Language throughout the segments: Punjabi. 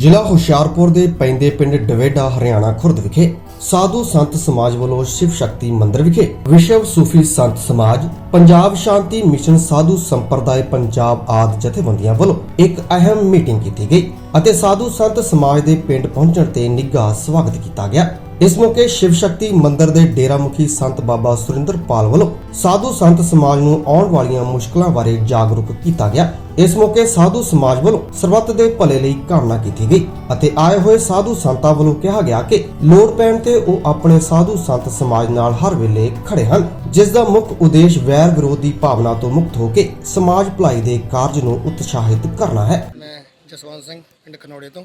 ਜ਼ਿਲ੍ਹਾ ਹੁਸ਼ਿਆਰਪੁਰ ਦੇ ਪੈਂਦੇ ਪਿੰਡ ਡਵੇਡਾ, ਹਰਿਆਣਾ ਖੁਰਦ ਵਿਖੇ ਸਾਧੂ ਸੰਤ ਸਮਾਜ ਵੱਲੋਂ ਸ਼ਿਵ ਸ਼ਕਤੀ ਮੰਦਿਰ ਵਿਖੇ ਵਿਸ਼ਵ ਸੂਫੀ ਸੰਤ ਸਮਾਜ, ਪੰਜਾਬ ਸ਼ਾਂਤੀ ਮਿਸ਼ਨ ਸਾਧੂ ਸੰਪਰਦਾਇ ਪੰਜਾਬ ਆਦਿ ਜਥੇਬੰਦੀਆਂ ਵੱਲੋਂ ਇੱਕ ਅਹਿਮ ਮੀਟਿੰਗ ਕੀਤੀ ਗਈ ਅਤੇ ਸਾਧੂ ਸੰਤ ਸਮਾਜ ਦੇ ਪਿੰਡ ਪਹੁੰਚਣ ਤੇ ਨਿੱਘਾ ਸਵਾਗਤ ਕੀਤਾ ਗਿਆ। ਇਸ ਮੌਕੇ ਸ਼ਿਵ ਸ਼ਕਤੀ ਮੰਦਿਰ ਦੇ ਡੇਰਾ ਮੁਖੀ ਸੰਤ ਬਾਬਾ ਸੁਰਿੰਦਰਪਾਲ ਵੱਲੋਂ ਸਾਧੂ ਸੰਤ ਸਮਾਜ ਨੂੰ ਆਉਣ ਵਾਲੀਆਂ ਮੁਸ਼ਕਲਾਂ ਬਾਰੇ ਜਾਗਰੂਕ ਕੀਤਾ ਗਿਆ। ਇਸ ਮੌਕੇ ਸਾਧੂ ਸਮਾਜ ਵੱਲੋਂ ਸਰਬੱਤ ਦੇ ਭਲੇ ਲਈ ਕਾਮਨਾ ਕੀਤੀ ਗਈ ਅਤੇ ਆਏ ਹੋਏ ਸਾਧੂ ਸੰਤਾਂ ਵੱਲੋਂ ਕਿਹਾ ਗਿਆ ਕਿ ਲੋੜ ਪੈਣ ਤੇ ਉਹ ਆਪਣੇ ਸਾਧੂ ਸੰਤ ਸਮਾਜ ਨਾਲ ਹਰ ਵੇਲੇ ਖੜੇ ਹਨ, ਜਿਸ ਦਾ ਮੁੱਖ ਉਦੇਸ਼ ਵੈਰ ਵਿਰੋਧ ਦੀ ਭਾਵਨਾ ਤੋਂ ਮੁਕਤ ਹੋ ਕੇ ਸਮਾਜ ਭਲਾਈ ਦੇ ਕਾਰਜ ਨੂੰ ਉਤਸ਼ਾਹਿਤ ਕਰਨਾ ਹੈ। ਮੈਂ ਜਸਵੰਤ ਸਿੰਘ, ਪਿੰਡ ਖਨੌੜੇ ਤੋਂ।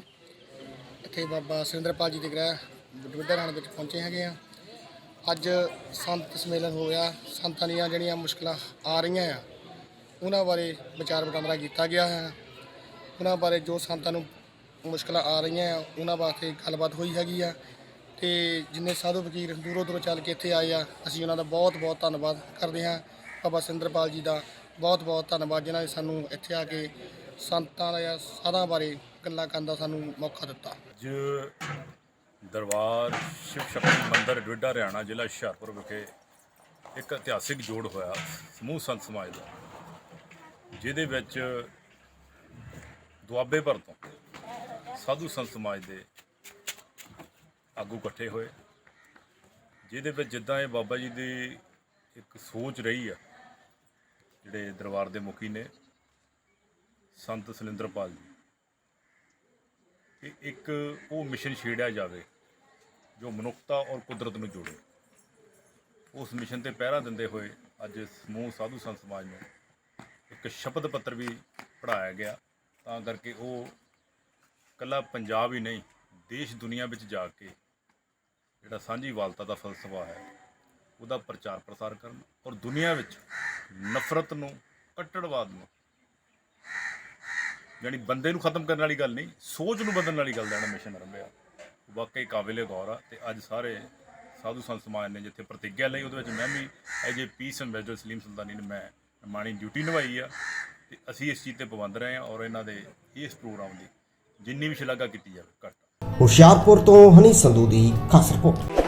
ਇੱਥੇ ਬਾਬਾ ਸੁਰਿੰਦਰਪਾਲ ਜੀ ਦੇ ਗ੍ਰਹਿ ਬੁੱਢਾ ਵਿੱਚ ਪਹੁੰਚੇ ਹੈਗੇ ਆ। ਅੱਜ ਸੰਤ ਸਮੇਲਨ ਹੋਇਆ। ਸੰਤਾਂ ਦੀਆਂ ਜਿਹੜੀਆਂ ਮੁਸ਼ਕਲਾਂ ਆ ਰਹੀਆਂ ਆ, ਉਹਨਾਂ ਬਾਰੇ ਵਿਚਾਰ ਵਟਾਂਦਰਾ ਕੀਤਾ ਗਿਆ ਹੈ। ਉਹਨਾਂ ਬਾਰੇ ਜੋ ਸੰਤਾਂ ਨੂੰ ਮੁਸ਼ਕਲਾਂ ਆ ਰਹੀਆਂ ਆ, ਉਹਨਾਂ ਵਾਸਤੇ ਗੱਲਬਾਤ ਹੋਈ ਹੈਗੀ ਆ। ਤੇ ਜਿੰਨੇ ਸਾਧੂ ਫਕੀਰ ਦੂਰੋਂ ਦੂਰੋਂ ਚੱਲ ਕੇ ਇੱਥੇ ਆਏ ਆ, ਅਸੀਂ ਉਹਨਾਂ ਦਾ ਬਹੁਤ ਬਹੁਤ ਧੰਨਵਾਦ ਕਰਦੇ ਹਾਂ। ਬਾਬਾ ਸੁਰਿੰਦਰਪਾਲ ਜੀ ਦਾ ਬਹੁਤ ਬਹੁਤ ਧੰਨਵਾਦ, ਜਿਨ੍ਹਾਂ ਨੇ ਸਾਨੂੰ ਇੱਥੇ ਆ ਕੇ ਸੰਤਾਂ ਦਾ ਸਾਧਾਂ ਬਾਰੇ ਗੱਲਾਂ ਕਰਨ ਦਾ ਸਾਨੂੰ ਮੌਕਾ ਦਿੱਤਾ। ਅੱਜ ਦਰਬਾਰ ਸ਼ਿਵ ਸ਼ਕਤੀ ਮੰਦਿਰ ਡੋਡਾ ਹਰਿਆਣਾ ਜ਼ਿਲ੍ਹਾ ਹੁਸ਼ਿਆਰਪੁਰ ਵਿਖੇ ਇੱਕ ਇਤਿਹਾਸਿਕ ਜੋੜ ਹੋਇਆ ਸਮੂਹ ਸੰਤ ਸਮਾਜ ਦਾ, ਜਿਹਦੇ ਵਿੱਚ ਦੁਆਬੇ ਭਰ ਤੋਂ ਸਾਧੂ ਸੰਤ ਸਮਾਜ ਦੇ ਆਗੂ ਇਕੱਠੇ ਹੋਏ, ਜਿਹਦੇ ਵਿੱਚ ਜਿੱਦਾਂ ਇਹ ਬਾਬਾ ਜੀ ਦੀ ਇੱਕ ਸੋਚ ਰਹੀ ਆ, ਜਿਹੜੇ ਦਰਬਾਰ ਦੇ ਮੁਖੀ ਨੇ ਸੰਤ ਸੁਰਿੰਦਰਪਾਲ ਜੀ ਕਿ ਇੱਕ ਉਹ ਮਿਸ਼ਨ ਛੇੜਿਆ ਜਾਵੇ ਜੋ ਮਨੁੱਖਤਾ ਔਰ ਕੁਦਰਤ ਨੂੰ ਜੋੜੇ। ਉਸ ਮਿਸ਼ਨ ਤੇ ਪਹਿਰਾ ਦਿੰਦੇ ਹੋਏ ਅੱਜ ਸਮੂਹ ਸਾਧੂ ਸੰਤ ਸਮਾਜ ਨੂੰ ਇੱਕ ਸ਼ਬਦ ਪੱਤਰ ਵੀ ਪੜਾਇਆ ਗਿਆ। ਤਾਂ ਕਰਕੇ ਉਹ ਕੱਲਾ ਪੰਜਾਬ ਹੀ ਨਹੀਂ, ਦੇਸ਼ ਦੁਨੀਆ ਵਿੱਚ ਜਾ ਕੇ ਜਿਹੜਾ ਸਾਂਝੀਵਾਲਤਾ ਦਾ ਫਲਸਫਾ ਹੈ, ਉਹਦਾ ਪ੍ਰਚਾਰ ਪ੍ਰਸਾਰ ਕਰਨ ਔਰ ਦੁਨੀਆ ਵਿੱਚ ਨਫ਼ਰਤ ਨੂੰ, ਕੱਟੜਵਾਦ ਨੂੰ ਯਾਨੀ ਬੰਦੇ ਨੂੰ ਖਤਮ ਕਰਨ ਵਾਲੀ ਗੱਲ ਨਹੀਂ, ਸੋਚ ਨੂੰ ਬਦਲਣ ਵਾਲੀ ਗੱਲ ਦਾ ਜਿਹੜਾ ਮਿਸ਼ਨ ਆਰੰਭਿਆ ਵਾਕਈ ਕਾਬਿਲੇ ਗੌਰ ਆ ਤੇ ਅੱਜ ਸਾਰੇ ਸਾਧੂ ਸੰਤ ਸਮਾਜ ਨੇ ਜਿੱਥੇ ਪ੍ਰਤੀਗਿਆ ਲਈ, ਉਹਦੇ ਵਿੱਚ ਮੈਂ ਵੀ as a peace ambassador Salim Sultani ਨੇ ਮੈਂ ਮਾਣੀ ਡਿਊਟੀ ਨਿਭਾਈ ਆ ਤੇ ਅਸੀਂ ਇਸ ਚੀਜ਼ ਤੇ ਪਾਬੰਦ ਰਹੇ ਆ ਔਰ ਇਹਨਾਂ ਦੇ ਇਸ ਪ੍ਰੋਗਰਾਮ ਦੀ ਜਿੰਨੀ ਵੀ ਸ਼ਲਾਘਾ ਕੀਤੀ ਜਾਵੇ, ਘੱਟ ਹੁਸ਼ਿਆਰਪੁਰ ਤੋਂ ਹਨੀ ਸੰਧੂ ਦੀ ਖਾਸ ਰਿਪੋਰਟ।